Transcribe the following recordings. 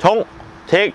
정직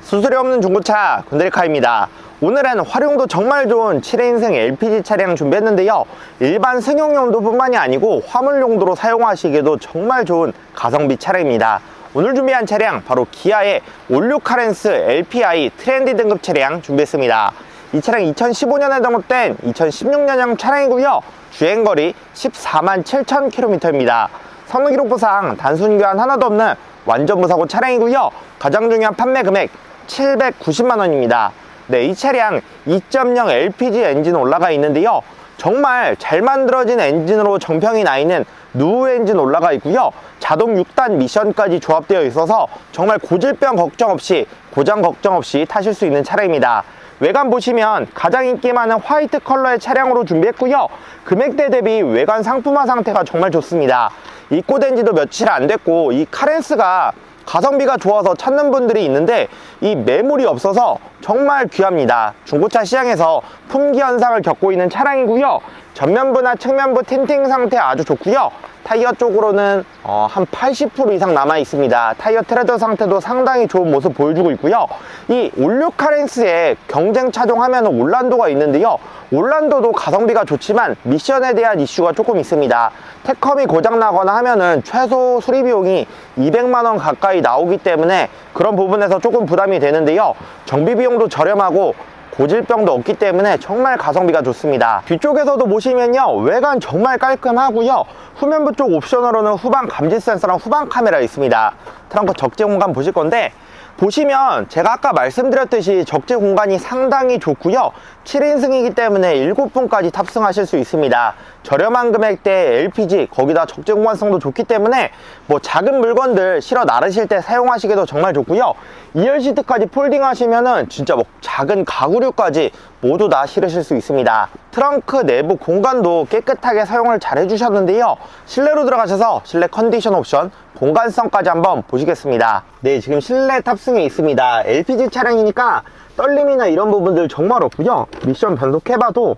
수수료 없는 중고차 군데리카입니다. 오늘은 활용도 정말 좋은 7인승 LPG 차량 준비했는데요. 일반 승용 용도 뿐만이 아니고 화물 용도로 사용하시기에도 정말 좋은 가성비 차량입니다. 오늘 준비한 차량 바로 기아의 올류 카렌스 LPI 트렌디 등급 차량 준비했습니다. 이 차량 2015년에 등록된 2016년형 차량이고요. 주행거리 14만 7천 킬로미터입니다. 성능 기록부상 단순 교환 하나도 없는 완전 무사고 차량이고요. 가장 중요한 판매 금액 790만 원입니다. 네, 이 차량 2.0 LPG 엔진 올라가 있는데요. 정말 잘 만들어진 엔진으로 정평이 나 있는 누우 엔진 올라가 있고요. 자동 6단 미션까지 조합되어 있어서 정말 고질병 걱정 없이 고장 걱정 없이 타실 수 있는 차량입니다. 외관 보시면 가장 인기 많은 화이트 컬러의 차량으로 준비했고요. 금액대 대비 외관 상품화 상태가 정말 좋습니다. 입고된 지도 며칠 안 됐고 이 카렌스가 가성비가 좋아서 찾는 분들이 있는데 이 매물이 없어서 정말 귀합니다. 중고차 시장에서 품귀 현상을 겪고 있는 차량이고요. 전면부나 측면부 틴팅 상태 아주 좋고요. 타이어 쪽으로는 어, 한 80% 이상 남아 있습니다. 타이어 트레드 상태도 상당히 좋은 모습 보여주고 있고요. 이 올류 카렌스의 경쟁 차종 하면은 올란도가 있는데요. 올란도도 가성비가 좋지만 미션에 대한 이슈가 조금 있습니다. 태컴이 고장 나거나 하면은 최소 수리 비용이 200만 원 가까이 나오기 때문에 그런 부분에서 조금 부담이 되는데요. 정비 비용도 저렴하고 고질병도 없기 때문에 정말 가성비가 좋습니다. 뒤쪽에서도 보시면요. 외관 정말 깔끔하고요. 후면부 쪽 옵션으로는 후방 감지 센서랑 후방 카메라 있습니다. 트렁크 적재 공간 보실 건데 보시면 제가 아까 말씀드렸듯이 적재 공간이 상당히 좋고요. 7인승이기 때문에 7분까지 탑승하실 수 있습니다. 저렴한 금액대 LPG 거기다 적재 공간성도 좋기 때문에 뭐 작은 물건들 실어 나르실 때 사용하시기도 정말 좋고요. 2열 시트까지 폴딩 하시면은 진짜 뭐 작은 가구류까지 모두 다 실으실 수 있습니다. 트렁크 내부 공간도 깨끗하게 사용을 잘 해주셨는데요. 실내로 들어가셔서 실내 컨디션 옵션 공간성까지 한번 보시겠습니다. 네 지금 실내 탑승에 있습니다. LPG 차량이니까 떨림이나 이런 부분들 정말 없고요. 미션 변속해봐도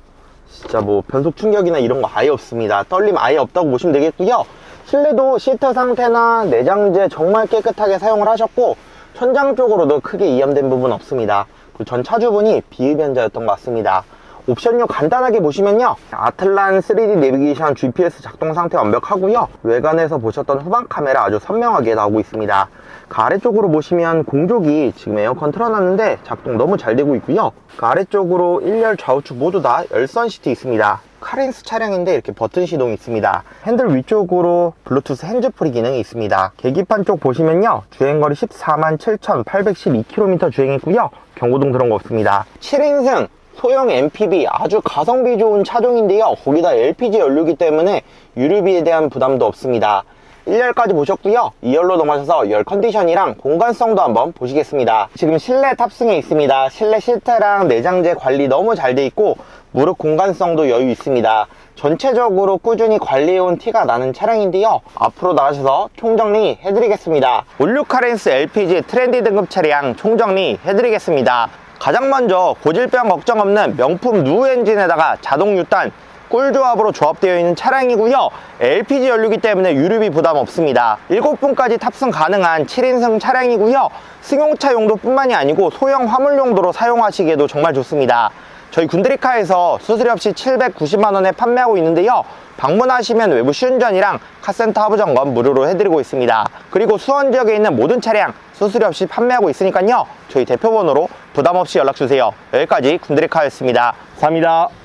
진짜 뭐 변속 충격이나 이런 거 아예 없습니다. 떨림 아예 없다고 보시면 되겠고요. 실내도 시트 상태나 내장재 정말 깨끗하게 사용을 하셨고 천장 쪽으로도 크게 이염된 부분 없습니다 전 차주분이 비흡연자였던 것 같습니다 옵션료 간단하게 보시면요. 아틀란 3D 내비게이션 GPS 작동 상태 완벽하고요. 외관에서 보셨던 후방 카메라 아주 선명하게 나오고 있습니다. 그 아래쪽으로 보시면 공조기 지금 에어컨 틀어놨는데 작동 너무 잘 되고 있고요. 그 아래쪽으로 1열 좌우측 모두 다 열선 시트 있습니다. 카렌스 차량인데 이렇게 버튼 시동이 있습니다. 핸들 위쪽으로 블루투스 핸즈프리 기능이 있습니다. 계기판 쪽 보시면요. 주행거리 14만 7,812km 주행했고요. 경고등 들어온 거 없습니다. 7인승 소형 MPV 아주 가성비 좋은 차종인데요. 거기다 LPG 연료기 때문에 유류비에 대한 부담도 없습니다. 1열까지 보셨고요. 2열로 넘어가셔서 열 컨디션이랑 공간성도 한번 보시겠습니다. 지금 실내 탑승에 있습니다. 실내 시트랑 내장재 관리 너무 잘 돼 있고 무릎 공간성도 여유 있습니다. 전체적으로 꾸준히 관리해온 티가 나는 차량인데요. 앞으로 나가셔서 총정리 해드리겠습니다. 올류카렌스 LPG 트렌디 등급 차량 총정리 해드리겠습니다 가장 먼저 고질병 걱정 없는 명품 누 엔진에다가 자동 6단 꿀조합으로 조합되어 있는 차량이고요. LPG 연료기 때문에 유류비 부담 없습니다. 7분까지 탑승 가능한 7인승 차량이고요. 승용차 용도 뿐만이 아니고 소형 화물 용도로 사용하시기에도 정말 좋습니다. 저희 군드리카에서 수수료 없이 790만원에 판매하고 있는데요. 방문하시면 외부 시운전이랑 카센터 하부 점검 무료로 해드리고 있습니다. 그리고 수원 지역에 있는 모든 차량 수수료 없이 판매하고 있으니까요. 저희 대표번호로 부담 없이 연락 주세요. 여기까지 군드리카였습니다. 감사합니다